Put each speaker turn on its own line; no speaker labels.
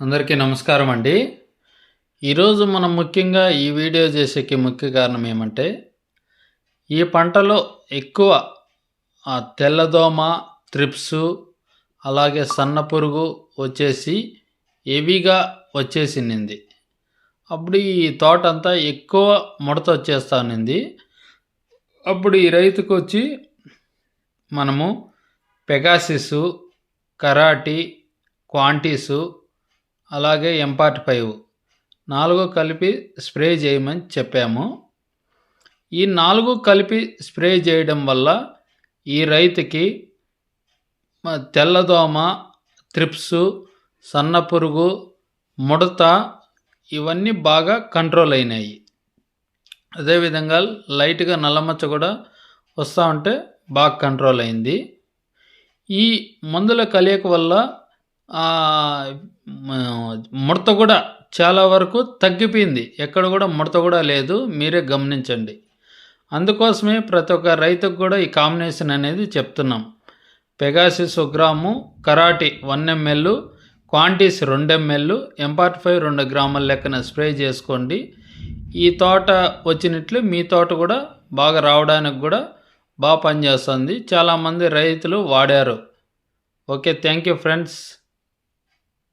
అందరికీ నమస్కారం అండి. ఈరోజు మనం ముఖ్యంగా ఈ వీడియో చేసేకి ముఖ్య కారణం ఏమంటే ఈ పంటలో ఎక్కువ తెల్లదోమ త్రిప్స్ అలాగే సన్న పురుగు వచ్చేసి హెవీగా వచ్చేసింది అప్పుడు ఈ తోట అంతా ఎక్కువ ముడత వచ్చేస్తానింది అప్పుడు ఈ రైతుకు వచ్చి మనము పెగాసిస్ కరాటి క్వాంటీసు అలాగే ఎంపార్ట్ ఫైవ్ నాలుగు కలిపి స్ప్రే చేయమని చెప్పాము. ఈ నాలుగు కలిపి స్ప్రే చేయడం వల్ల ఈ రైతుకి తెల్లదోమ త్రిప్స్ సన్న పురుగు ముడత ఇవన్నీ బాగా కంట్రోల్ అయినాయి. అదేవిధంగా లైట్గా నల్లమచ్చ కూడా వస్తూ ఉంటే బాగా కంట్రోల్ అయింది. ఈ మందుల కలయిక వల్ల ముడత కూడా చాలా వరకు తగ్గిపోయింది. ఎక్కడ కూడా ముడత కూడా లేదు. మీరే గమనించండి. అందుకోసమే ప్రతి ఒక్క రైతుకు కూడా ఈ కాంబినేషన్ అనేది చెప్తున్నాం. Pegasus సుగ్రాము gram Karate one ML Quantis రెండు ఎంఎల్ ఎంపార్ట్ ఫైవ్ రెండు గ్రాముల లెక్కన స్ప్రే చేసుకోండి. ఈ తోట వచ్చినట్లు మీ తోట కూడా బాగా రావడానికి కూడా బాగా పనిచేస్తుంది. చాలామంది రైతులు వాడారు. Okay thank you friends.